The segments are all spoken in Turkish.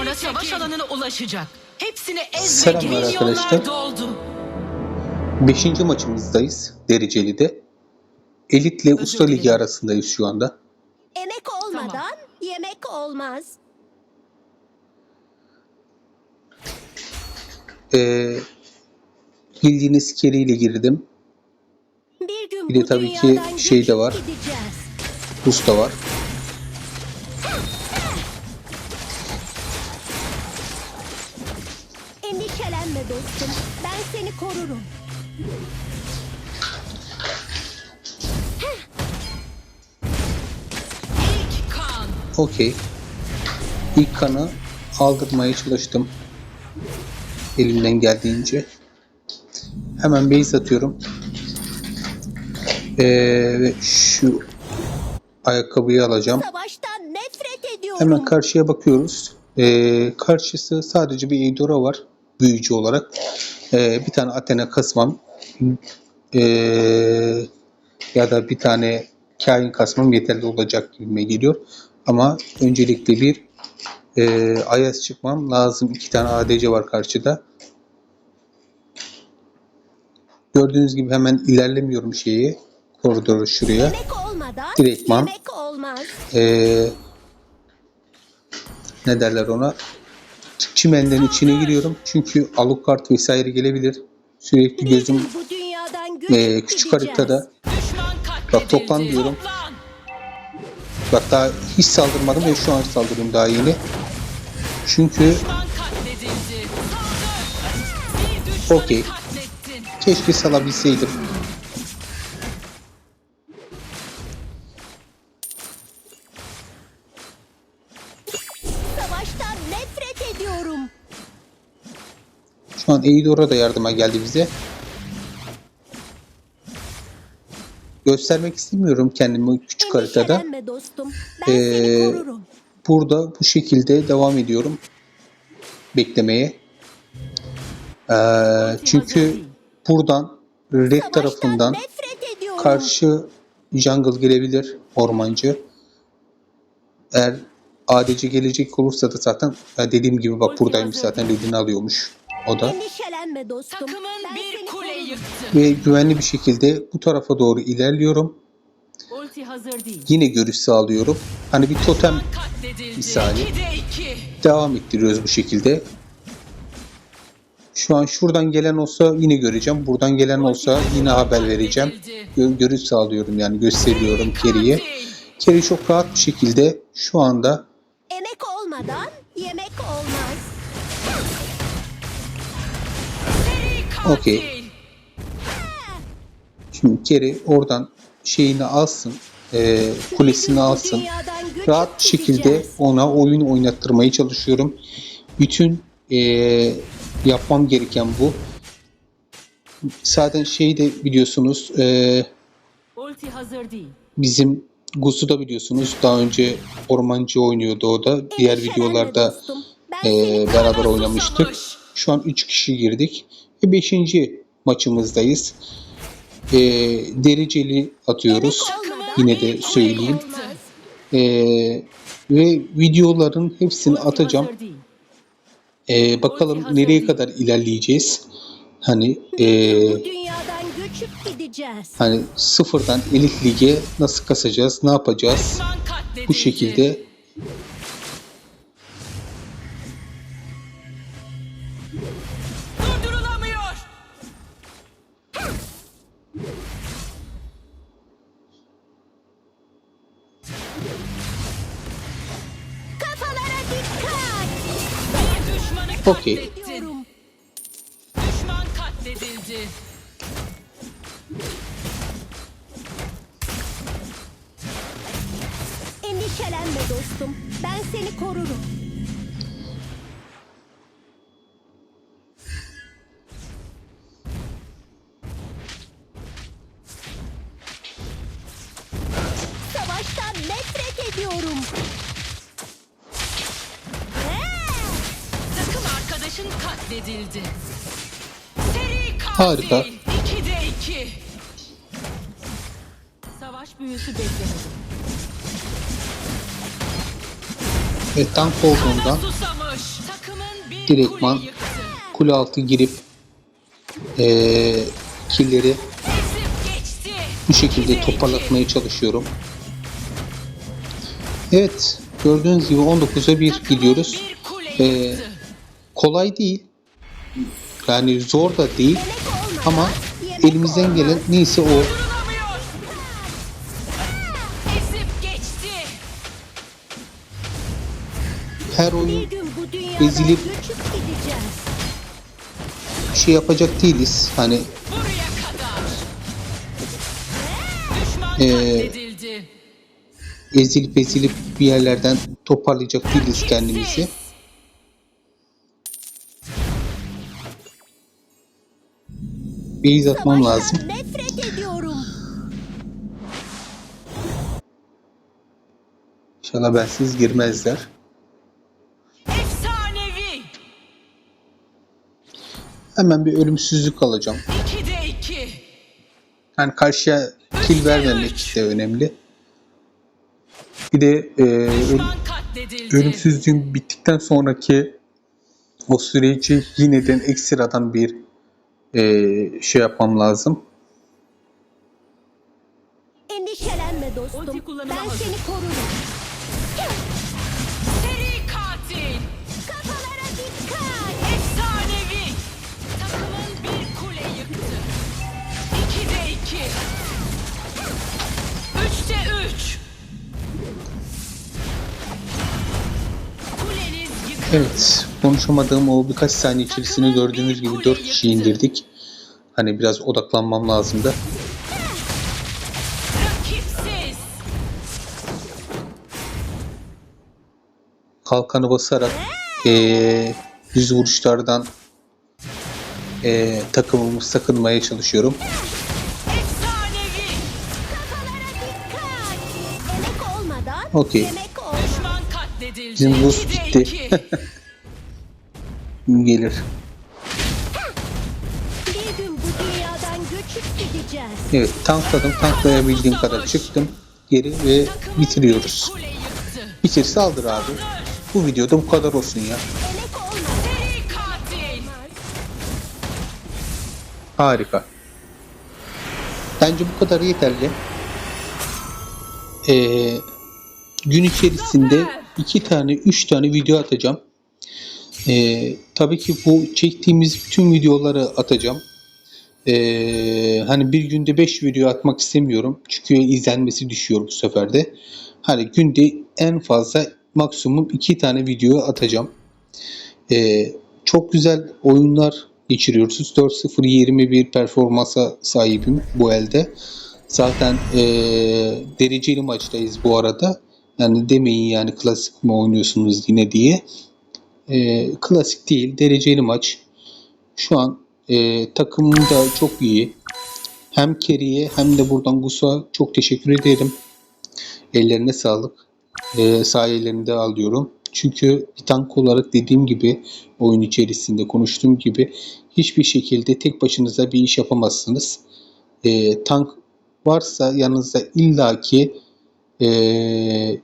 sonra savaş alanına ulaşacak. Hepsini Selamlar arkadaşlar. doldu. Beşinci maçımızdayız dereceli Elitle Usta Ligi arasındayız şu anda. Emek olmadan yemek olmaz. Ee, bildiğiniz keriyle girdim. Bir gün Bir de tabii ki şey de var. Gideceğiz. Usta var. Dostum. Ben seni korurum. Okey. İlk kanı aldırmaya çalıştım. Elimden geldiğince. Hemen base atıyorum. Ee, ve şu ayakkabıyı alacağım. Savaştan nefret ediyorum. Hemen karşıya bakıyoruz. Ee, karşısı sadece bir Eudora var. Büyücü olarak. Ee, bir tane Athena kasmam. Ee, ya da bir tane kain kasmam yeterli olacak gibime geliyor. Ama öncelikle bir e, Ayaz çıkmam lazım. İki tane ADC var karşıda. Gördüğünüz gibi hemen ilerlemiyorum şeyi. Koridoru şuraya. Direktman. Ee, ne derler ona? Çimenlerin içine giriyorum. Çünkü Alucard vesaire gelebilir. Sürekli gözüm ee, küçük haritada. Bak, toplan diyorum. Bak daha hiç saldırmadım ve şu an saldırıyorum daha yeni. Çünkü Okey. keşke salabilseydim. Savaştan nefret ediyorum. Şu an Eidora da yardıma geldi bize. Göstermek istemiyorum kendimi küçük haritada. Endişelenme dostum. Ben Ee, korurum. Burada bu şekilde devam ediyorum beklemeye. Ee, çünkü buradan red Savaştan tarafından nefret ediyorum. karşı jungle gelebilir ormancı. Eğer ADC gelecek olursa da zaten ya dediğim gibi bak buradaymış zaten redini alıyormuş o da. Endişelenme dostum. Takımın Ben bir kule yıktı. Ve güvenli bir şekilde bu tarafa doğru ilerliyorum. Ulti hazır değil. Yine görüş sağlıyorum. Hani bir totem Katledildi. Bir saniye. 2'de 2. devam ettiriyoruz bu şekilde. Şu an şuradan gelen olsa yine göreceğim. Buradan gelen olsa yine haber vereceğim. Gö- görüş sağlıyorum yani gösteriyorum Kerry'e. Kerry çok rahat bir şekilde şu anda olmadan yemek olmaz. Okey. şimdi Kerry oradan şeyini alsın, e, kulesini alsın. Rahat bir şekilde ona oyun oynattırmaya çalışıyorum. Bütün e, yapmam gereken bu. Zaten şeyi de biliyorsunuz e, bizim Gus'u da biliyorsunuz. Daha önce ormancı oynuyordu o da. Diğer videolarda e, beraber oynamıştık. Şu an 3 kişi girdik. Ve 5. maçımızdayız. E, dereceli atıyoruz. Yine de söyleyeyim. E, ve videoların hepsini atacağım. E, bakalım nereye kadar ilerleyeceğiz. Hani e, Göçüp gideceğiz. hani sıfırdan elit lige nasıl kasacağız, ne yapacağız? Bu şekilde Durdurulamıyor. Kafalara dikkat. Bir düşmanı Okey. Korurum. Savaştan nefret ediyorum. Takım arkadaşın katledildi. Seri katil. Harika. 2'de 2. Savaş büyüsü beklemedim. Olduğundan Susamış. direktman kule altı girip eee killeri bu şekilde 2'de 2. toparlatmaya çalışıyorum. Evet, gördüğünüz gibi 19'a 1 Takımın gidiyoruz. Ee. Kolay değil. Yani zor da değil. Ama elimizden gelen neyse o. Her oyun Bir ezilip- bir şey yapacak değiliz. Hani Ee, katledildi. ezilip ezilip bir yerlerden toparlayacak değiliz kendimizi. Kimsiz. Beyz atmam lazım. İnşallah bensiz girmezler. Hemen bir ölümsüzlük alacağım. 2'de 2. Yani karşıya kill vermemek de önemli. Bir de e, öl- ölümsüzlüğün bittikten sonraki o süreci yineden ekstradan bir e, şey yapmam lazım. Endişelenme dostum. Ben seni korurum. Evet, konuşamadığım o birkaç saniye içerisinde gördüğünüz gibi 4 kişi indirdik. Hani biraz odaklanmam lazımdı. Rakipsiz. Kalkanı basarak eee düz vuruşlardan eee takımımı sakınmaya çalışıyorum. Okey. Bizim buz 2'de bitti. 2. Gelir. Bir gün bu dünyadan göçüp gideceğiz. Evet, tankladım. Tanklayabildiğim kadar çıktım. Geri ve bitiriyoruz. bir kule yıktı. Bitirse aldır abi. Bu videoda bu kadar olsun ya. Harika. Bence bu kadar yeterli. Ee, gün içerisinde iki tane, üç tane video atacağım. Ee, tabii ki bu çektiğimiz bütün videoları atacağım. Ee, hani bir günde 5 video atmak istemiyorum. Çünkü izlenmesi düşüyor bu sefer de. Hani günde en fazla maksimum 2 tane video atacağım. Ee, çok güzel oyunlar geçiriyoruz. 4-0-20 bir performansa sahibim bu elde. Zaten ee, dereceli maçtayız bu arada. Yani demeyin yani klasik mi oynuyorsunuz yine diye. Ee, klasik değil, dereceli maç. Şu an ee, takımım da çok iyi. Hem Kerry'e hem de buradan Gus'a çok teşekkür ederim. Ellerine sağlık. Ee, sayelerinde alıyorum. Çünkü bir tank olarak dediğim gibi oyun içerisinde konuştuğum gibi hiçbir şekilde tek başınıza bir iş yapamazsınız. Ee, tank varsa yanınızda illaki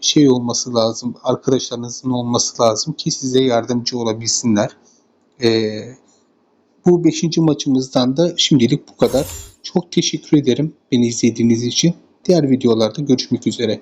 şey olması lazım. Arkadaşlarınızın olması lazım ki size yardımcı olabilsinler. Ee, bu 5. maçımızdan da şimdilik bu kadar. Çok teşekkür ederim beni izlediğiniz için. Diğer videolarda görüşmek üzere.